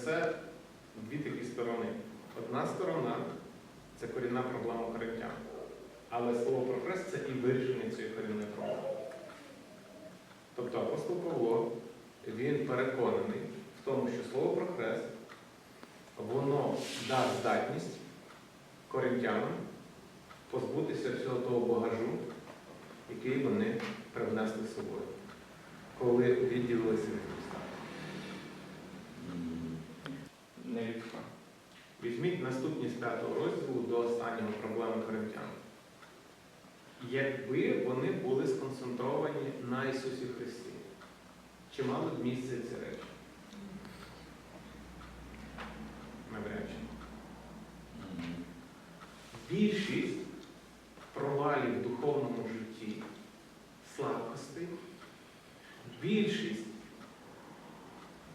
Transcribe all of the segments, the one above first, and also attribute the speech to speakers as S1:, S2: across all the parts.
S1: несе дві такі сторони. Одна сторона це корінна проблема коринтян. Але слово про хрест це і вирішення цієї корінної проблеми. Тобто апостол Павло, він переконаний в тому, що слово про хрест, воно дасть здатність коринтянам позбутися всього того багажу, який вони привнесли з собою, коли відділилися від Христа.
S2: Не ліпка.
S1: Візьміть наступні з п'ятого розділу до останнього проблеми коринтян. Якби вони були сконцентровані на Ісусі Христі, чи мали б місце ці речі? Навряд чи. Більшість провалів в духовному житті, слабкостей, більшість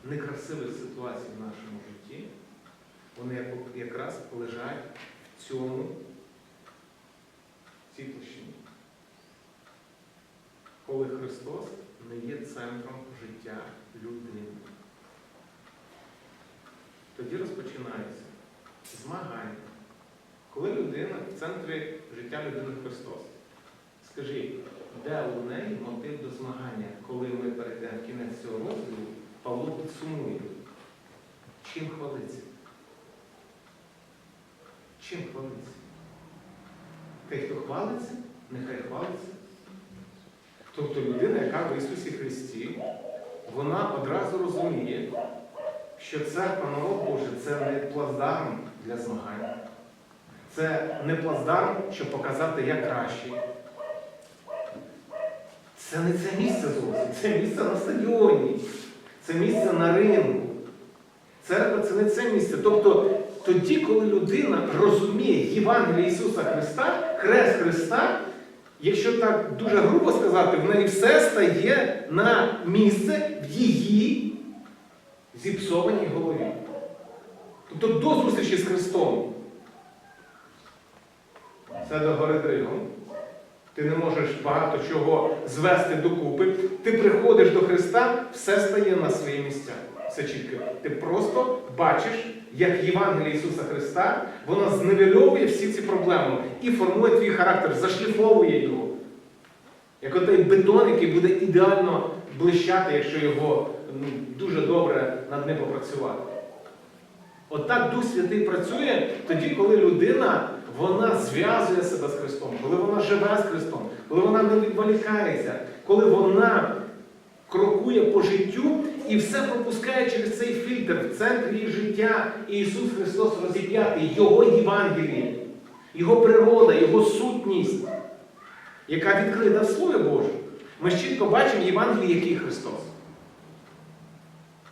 S1: некрасивих ситуацій в нашому житті, вони якраз лежать в цьому цій площині. Коли Христос не є центром життя людини. Тоді розпочинається змагання. Коли людина в центрі життя людини Христос. Скажіть, де у неї мотив до змагання, коли ми перейдемо в кінець цього розділу, Павло підсумує, чим хвалиться? Чим хвалиться? Той, хто хвалиться, нехай хвалиться. Тобто людина, яка в Ісусі Христі, вона одразу розуміє, що церква народ Божий це не плацдарм для змагань. Це не плацдарм, щоб показати, я кращий. Це не це місце зовсім, це місце на стадіоні, це місце на ринку. Церква це не це місце. Тобто тоді, коли людина розуміє Євангелія Ісуса Христа, хрест Христа, якщо так дуже грубо сказати, в неї все стає на місце в її зіпсованій голові. Тобто до зустрічі з Христом. Це до гори дригом. Ти не можеш багато чого звести докупи. Ти приходиш до Христа, все стає на свої місця. Все чітко. Ти просто бачиш, як Євангеліє Ісуса Христа, воно зневельовує всі ці проблеми і формує твій характер, зашліфовує його. Як отей бетон, який буде ідеально блищати, якщо його ну, дуже добре над ним попрацювати. Отак Дух Святий працює тоді, коли людина вона зв'язує себе з Христом, коли вона живе з Христом, коли вона не відволікається, коли вона крокує по життю і все пропускає через цей фільтр в центрі життя Ісус Христос розіп'ятий, Його Євангеліє, Його природа, Його сутність, яка відкрита в Слові Боже. Ми ж чітко бачимо Євангеліє, який Христос.